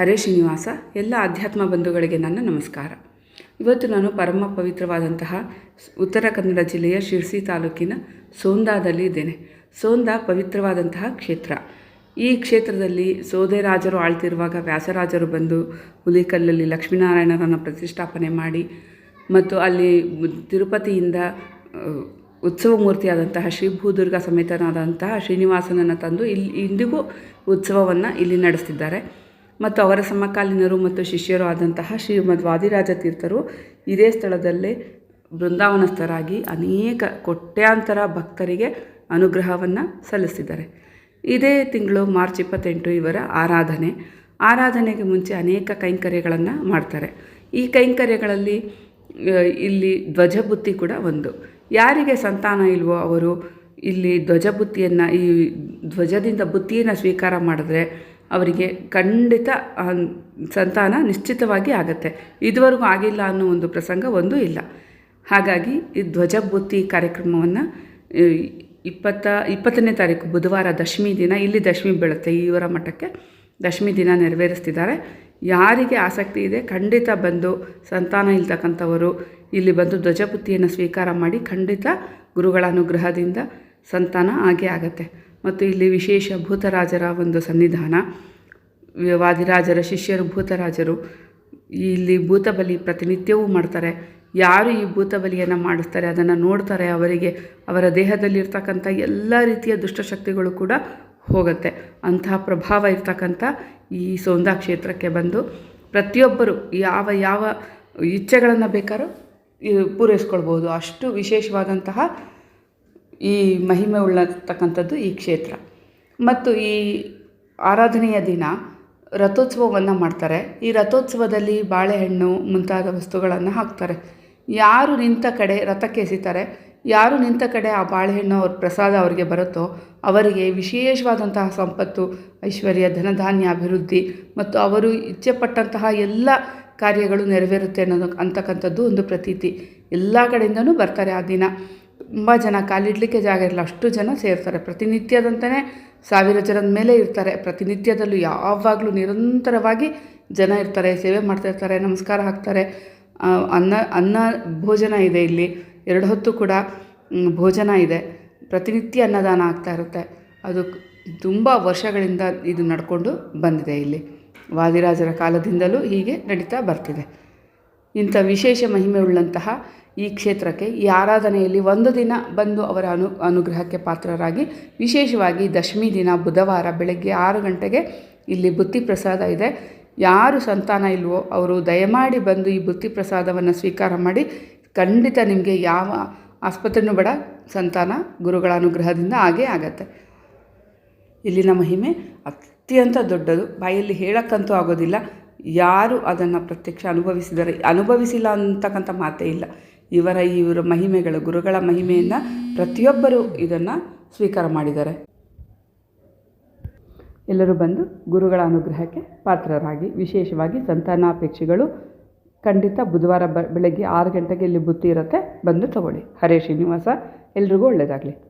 ಹರೇ ಶ್ರೀನಿವಾಸ, ಎಲ್ಲ ಅಧ್ಯಾತ್ಮ ಬಂಧುಗಳಿಗೆ ನನ್ನ ನಮಸ್ಕಾರ. ಇವತ್ತು ನಾನು ಪರಮ ಪವಿತ್ರವಾದಂತಹ ಉತ್ತರ ಕನ್ನಡ ಜಿಲ್ಲೆಯ ಶಿರ್ಸಿ ತಾಲೂಕಿನ ಸೋಂದಾದಲ್ಲಿ ಇದ್ದೇನೆ. ಸೋಂದಾ ಪವಿತ್ರವಾದಂತಹ ಕ್ಷೇತ್ರ. ಈ ಕ್ಷೇತ್ರದಲ್ಲಿ ಸೋದೆರಾಜರು ಆಳ್ತಿರುವಾಗ ವ್ಯಾಸರಾಜರು ಬಂದು ಹುಲಿಕಲ್ಲಲ್ಲಿ ಲಕ್ಷ್ಮೀನಾರಾಯಣರನ್ನು ಪ್ರತಿಷ್ಠಾಪನೆ ಮಾಡಿ ಮತ್ತು ಅಲ್ಲಿ ತಿರುಪತಿಯಿಂದ ಉತ್ಸವ ಮೂರ್ತಿಯಾದಂತಹ ಶ್ರೀ ಭೂದುರ್ಗ ಸಮೇತನಾದಂತಹ ಶ್ರೀನಿವಾಸನನ್ನು ತಂದು ಇಲ್ಲಿ ಇಂದಿಗೂ ಉತ್ಸವವನ್ನು ಇಲ್ಲಿ ನಡೆಸ್ತಿದ್ದಾರೆ. ಮತ್ತು ಅವರ ಸಮಕಾಲೀನರು ಮತ್ತು ಶಿಷ್ಯರು ಆದಂತಹ ಶ್ರೀಮದ್ ವಾದಿರಾಜ ತೀರ್ಥರು ಇದೇ ಸ್ಥಳದಲ್ಲೇ ಬೃಂದಾವನಸ್ಥರಾಗಿ ಅನೇಕ ಕೋಟ್ಯಾಂತರ ಭಕ್ತರಿಗೆ ಅನುಗ್ರಹವನ್ನು ಸಲ್ಲಿಸಿದ್ದಾರೆ. ಇದೇ ತಿಂಗಳು ಮಾರ್ಚ್ ಇಪ್ಪತ್ತೆಂಟು ಇವರ ಆರಾಧನೆ. ಆರಾಧನೆಗೆ ಮುಂಚೆ ಅನೇಕ ಕೈಂಕರ್ಯಗಳನ್ನು ಮಾಡ್ತಾರೆ. ಈ ಕೈಂಕರ್ಯಗಳಲ್ಲಿ ಇಲ್ಲಿ ಧ್ವಜಬುತ್ತಿ ಕೂಡ ಒಂದು. ಯಾರಿಗೆ ಸಂತಾನ ಇಲ್ವೋ ಅವರು ಇಲ್ಲಿ ಧ್ವಜಬುತ್ತಿಯನ್ನು, ಈ ಧ್ವಜದಿಂದ ಬುತ್ತಿಯನ್ನು ಸ್ವೀಕಾರ ಮಾಡಿದ್ರೆ ಅವರಿಗೆ ಖಂಡಿತ ಸಂತಾನ ನಿಶ್ಚಿತವಾಗಿ ಆಗುತ್ತೆ. ಇದುವರೆಗೂ ಆಗಿಲ್ಲ ಅನ್ನೋ ಒಂದು ಪ್ರಸಂಗ ಒಂದು ಇಲ್ಲ. ಹಾಗಾಗಿ ಈ ಧ್ವಜಭೂತಿ ಕಾರ್ಯಕ್ರಮವನ್ನು ಇಪ್ಪತ್ತ, ಇಪ್ಪತ್ತನೇ ತಾರೀಕು ಬುಧವಾರ ದಶಮಿ ದಿನ, ಇಲ್ಲಿ ದಶಮಿ ಬೀಳುತ್ತೆ ಇವರ ಮಠಕ್ಕೆ ದಶಮಿ ದಿನ ನೆರವೇರಿಸ್ತಿದ್ದಾರೆ. ಯಾರಿಗೆ ಆಸಕ್ತಿ ಇದೆ, ಖಂಡಿತ ಬಂದು ಸಂತಾನ ಇಲ್ತಕ್ಕಂಥವರು ಇಲ್ಲಿ ಬಂದು ಧ್ವಜಪುತ್ತಿಯನ್ನು ಸ್ವೀಕಾರ ಮಾಡಿ ಖಂಡಿತ ಗುರುಗಳ ಅನುಗ್ರಹದಿಂದ ಸಂತಾನ ಆಗೇ ಆಗತ್ತೆ. ಮತ್ತು ಇಲ್ಲಿ ವಿಶೇಷ ಭೂತರಾಜರ ಒಂದು ಸನ್ನಿಧಾನ. ವಾದಿರಾಜರ ಶಿಷ್ಯರು, ಭೂತರಾಜರು ಇಲ್ಲಿ ಭೂತಬಲಿ ಪ್ರತಿನಿತ್ಯವೂ ಮಾಡ್ತಾರೆ. ಯಾರು ಈ ಭೂತಬಲಿಯನ್ನು ಮಾಡಿಸ್ತಾರೆ ಅದನ್ನು ನೋಡ್ತಾರೆ ಅವರಿಗೆ. ಅವರ ದೇಹದಲ್ಲಿರ್ತಕ್ಕಂಥ ಎಲ್ಲ ರೀತಿಯ ದುಷ್ಟಶಕ್ತಿಗಳು ಕೂಡ ಹೋಗುತ್ತೆ. ಅಂತಹ ಪ್ರಭಾವ ಇರ್ತಕ್ಕಂಥ ಈ ಸೋಂದಾ ಕ್ಷೇತ್ರಕ್ಕೆ ಬಂದು ಪ್ರತಿಯೊಬ್ಬರು ಯಾವ ಯಾವ ಇಚ್ಛೆಗಳನ್ನು ಬೇಕಾದ್ರೂ ಪೂರೈಸ್ಕೊಳ್ಬೋದು ಅಷ್ಟು ವಿಶೇಷವಾದಂತಹ ಈ ಮಹಿಮೆ ಉಳ್ಳತಕ್ಕಂಥದ್ದು ಈ ಕ್ಷೇತ್ರ. ಮತ್ತು ಈ ಆರಾಧನೆಯ ದಿನ ರಥೋತ್ಸವವನ್ನು ಮಾಡ್ತಾರೆ. ಈ ರಥೋತ್ಸವದಲ್ಲಿ ಬಾಳೆಹಣ್ಣು ಮುಂತಾದ ವಸ್ತುಗಳನ್ನು ಹಾಕ್ತಾರೆ. ಯಾರು ನಿಂತ ಕಡೆ ರಥಕ್ಕೆ ಎಸಿತಾರೆ ಯಾರು ನಿಂತ ಕಡೆ ಆ ಬಾಳೆಹಣ್ಣು ಅವ್ರ ಪ್ರಸಾದ ಅವರಿಗೆ ಬರುತ್ತೋ ಅವರಿಗೆ ವಿಶೇಷವಾದಂತಹ ಸಂಪತ್ತು, ಐಶ್ವರ್ಯ, ಧನಧಾನ್ಯ, ಅಭಿವೃದ್ಧಿ ಮತ್ತು ಅವರು ಇಚ್ಛೆಪಟ್ಟಂತಹ ಎಲ್ಲ ಕಾರ್ಯಗಳು ನೆರವೇರುತ್ತೆ ಅನ್ನೋದು ಅಂತಕ್ಕಂಥದ್ದು ಒಂದು ಪ್ರತೀತಿ. ಎಲ್ಲ ಕಡೆಯಿಂದನೂ ಬರ್ತಾರೆ ಆ ದಿನ. ತುಂಬ ಜನ ಕಾಲಿಡಲಿಕ್ಕೆ ಜಾಗ ಇರಲ್ಲ, ಅಷ್ಟು ಜನ ಸೇರ್ತಾರೆ. ಪ್ರತಿನಿತ್ಯದಂತೆಯೇ ಸಾವಿರ ಜನದ ಮೇಲೆ ಇರ್ತಾರೆ. ಪ್ರತಿನಿತ್ಯದಲ್ಲೂ ಯಾವಾಗಲೂ ನಿರಂತರವಾಗಿ ಜನ ಇರ್ತಾರೆ, ಸೇವೆ ಮಾಡ್ತಾಯಿರ್ತಾರೆ ನಮಸ್ಕಾರ ಹಾಕ್ತಾರೆ. ಅನ್ನ ಅನ್ನ ಭೋಜನ ಇದೆ ಇಲ್ಲಿ. ಎರಡು ಹೊತ್ತು ಕೂಡ ಭೋಜನ ಇದೆ. ಪ್ರತಿನಿತ್ಯ ಅನ್ನದಾನ ಆಗ್ತಾ ಇರುತ್ತೆ. ಅದು ತುಂಬ ವರ್ಷಗಳಿಂದ ಇದು ನಡ್ಕೊಂಡು ಬಂದಿದೆ ಇಲ್ಲಿ. ವಾದಿರಾಜರ ಕಾಲದಿಂದಲೂ ಹೀಗೆ ನಡೀತಾ ಬರ್ತಿದೆ. ಇಂಥ ವಿಶೇಷ ಮಹಿಮೆ ಉಳ್ಳಂತಹ ಈ ಕ್ಷೇತ್ರಕ್ಕೆ, ಈ ಆರಾಧನೆಯಲ್ಲಿ ಒಂದು ದಿನ ಬಂದು ಅವರ ಅನು, ಅನುಗ್ರಹಕ್ಕೆ ಪಾತ್ರರಾಗಿ, ವಿಶೇಷವಾಗಿ ದಶಮಿ ದಿನ ಬುಧವಾರ ಬೆಳಗ್ಗೆ ಆರು ಗಂಟೆಗೆ ಇಲ್ಲಿ ಬುತ್ತಿ ಪ್ರಸಾದ ಇದೆ. ಯಾರು ಸಂತಾನ ಇಲ್ವೋ ಅವರು ದಯಮಾಡಿ ಬಂದು ಈ ಬುತ್ತಿ ಪ್ರಸಾದವನ್ನು ಸ್ವೀಕಾರ ಮಾಡಿ, ಖಂಡಿತ ನಿಮಗೆ ಯಾವ ಆಸ್ಪತ್ರೆನೂ ಬೇಡ, ಸಂತಾನ ಗುರುಗಳ ಅನುಗ್ರಹದಿಂದ ಆಗೇ ಆಗತ್ತೆ. ಇಲ್ಲಿನ ಮಹಿಮೆ ಅತ್ಯಂತ ದೊಡ್ಡದು. ಬಾಯಲ್ಲಿ ಹೇಳಕ್ಕಂತೂ ಆಗೋದಿಲ್ಲ. ಯಾರು ಅದನ್ನು ಪ್ರತ್ಯಕ್ಷ ಅನುಭವಿಸಿದರೆ, ಅನುಭವಿಸಿಲ್ಲ ಅಂತಕ್ಕಂಥ ಮಾತೇ ಇಲ್ಲ. ಇವರ ಇವರ ಮಹಿಮೆಗಳು, ಗುರುಗಳ ಮಹಿಮೆಯನ್ನು ಪ್ರತಿಯೊಬ್ಬರು ಇದನ್ನು ಸ್ವೀಕಾರ ಮಾಡಿದ್ದಾರೆ. ಎಲ್ಲರೂ ಬಂದು ಗುರುಗಳ ಅನುಗ್ರಹಕ್ಕೆ ಪಾತ್ರರಾಗಿ, ವಿಶೇಷವಾಗಿ ಸಂತಾನಾಪೇಕ್ಷಿಗಳು ಖಂಡಿತ ಬುಧವಾರ ಬೆಳಗ್ಗೆ ಆರು ಗಂಟೆಗೆ ಇಲ್ಲಿ ಬುತ್ತಿ ಇರುತ್ತೆ. ಬಂದು ತಗೊಳ್ಳಿ. ಹರೇ ಶ್ರೀನಿವಾಸ, ಎಲ್ರಿಗೂ ಒಳ್ಳೆಯದಾಗಲಿ